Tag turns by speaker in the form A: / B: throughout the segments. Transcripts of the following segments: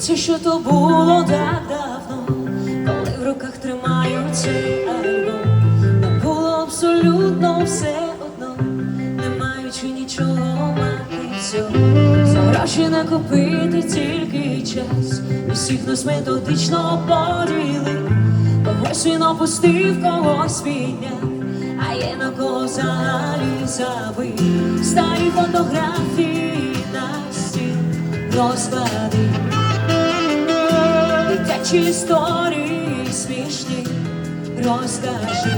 A: Це що то було так давно, коли в руках тримаю цей альбом. Нам було абсолютно все одно, не маючи нічого мати всього. Гроші накопити тільки час, і всіх нас методично поділив. Когось він опустив, когось підняв, а є на кого взагалі забив. Старі фотографії на стіл розклади. Дитячі історії смішні розкажи.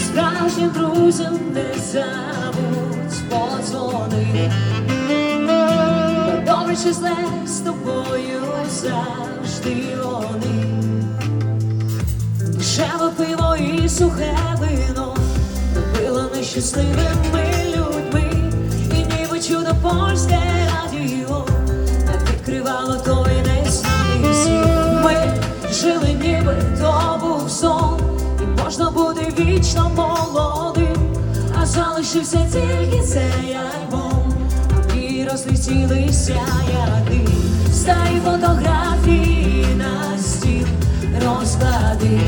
A: Справжнім друзям не забудь подзвони. Добре чи зле з тобою завжди вони. Дешеве пиво і сухе вино Робило нещасливими людьми жили ніби то був сон. І можна бути вічно молодим. А залишився тільки цей альбом. І розлетілися яди Старі фотографії на стіл. Розклади,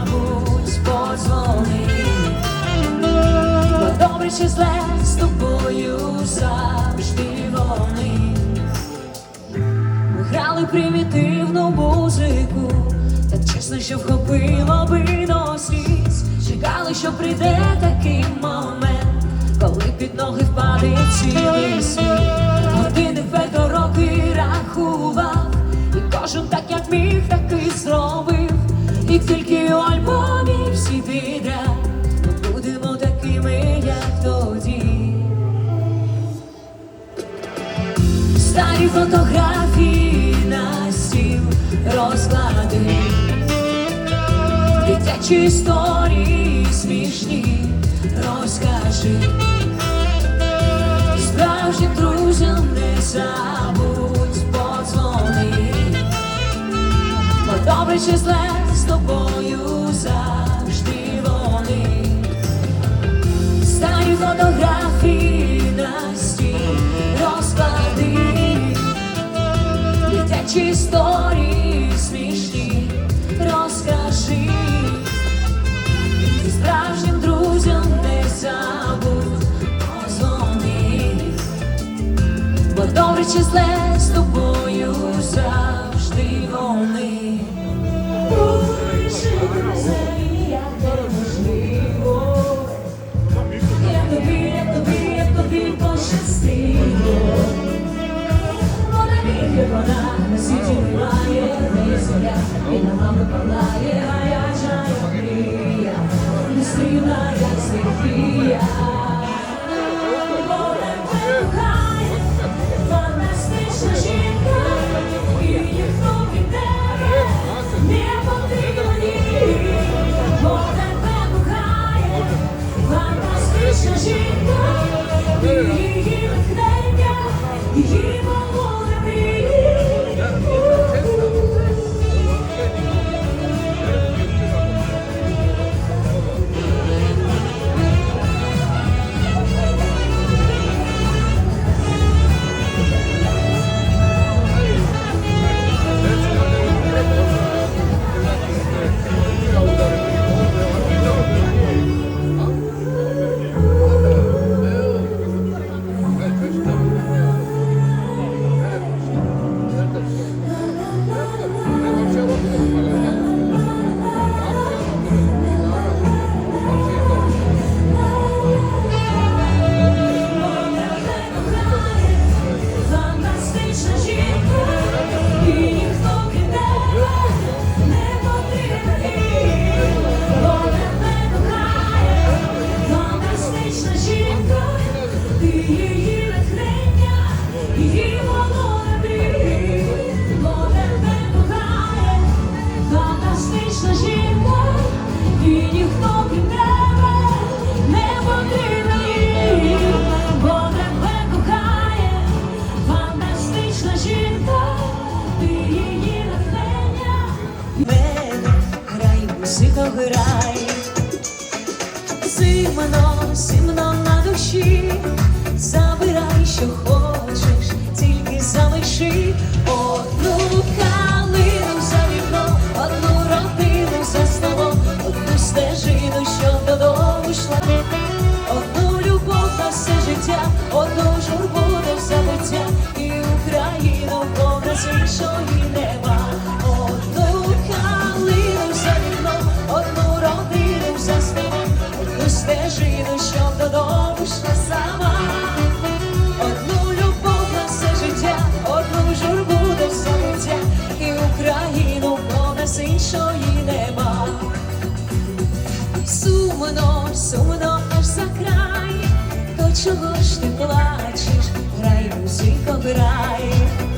A: мабуть, подзвони. Бо добре чи зле з тобою завжди вони. Грали примітивну музику, так чесно, що вхопило би сліз. Чекали, що прийде такий момент, коли під ноги впаде цілий світ. Години вето роки рахував, і кожен так, як міг, так і зробив. І тільки у альбомі всі ми будемо такими, як тоді. Старі фотографії на розклади, дитячі історії смішні розкажи. Справжнім друзям не забудь подзвони. Бо добре чи зле з тобою дитячі історії смішні розкажи. Справжнім друзям не забудь позвони. Бо добре чи зле з тобою завжди вони. Зоря, і на мами палає, а я чаю мрія, не сильна, як стихія. Фантастична жінка, і ніхто не потрібні. Вона кохає, фантастична жінка, і її сумно, сумно на душі, забирай, що хочеш, тільки залиши одну калину за вікно, одну родину за столом, одну стежину, що додому йшла, одну любов на все життя, одну журбу до все і Україну повна свій сумно, сумно аж за край, то чого ж ти плачеш, грай, музико, грай.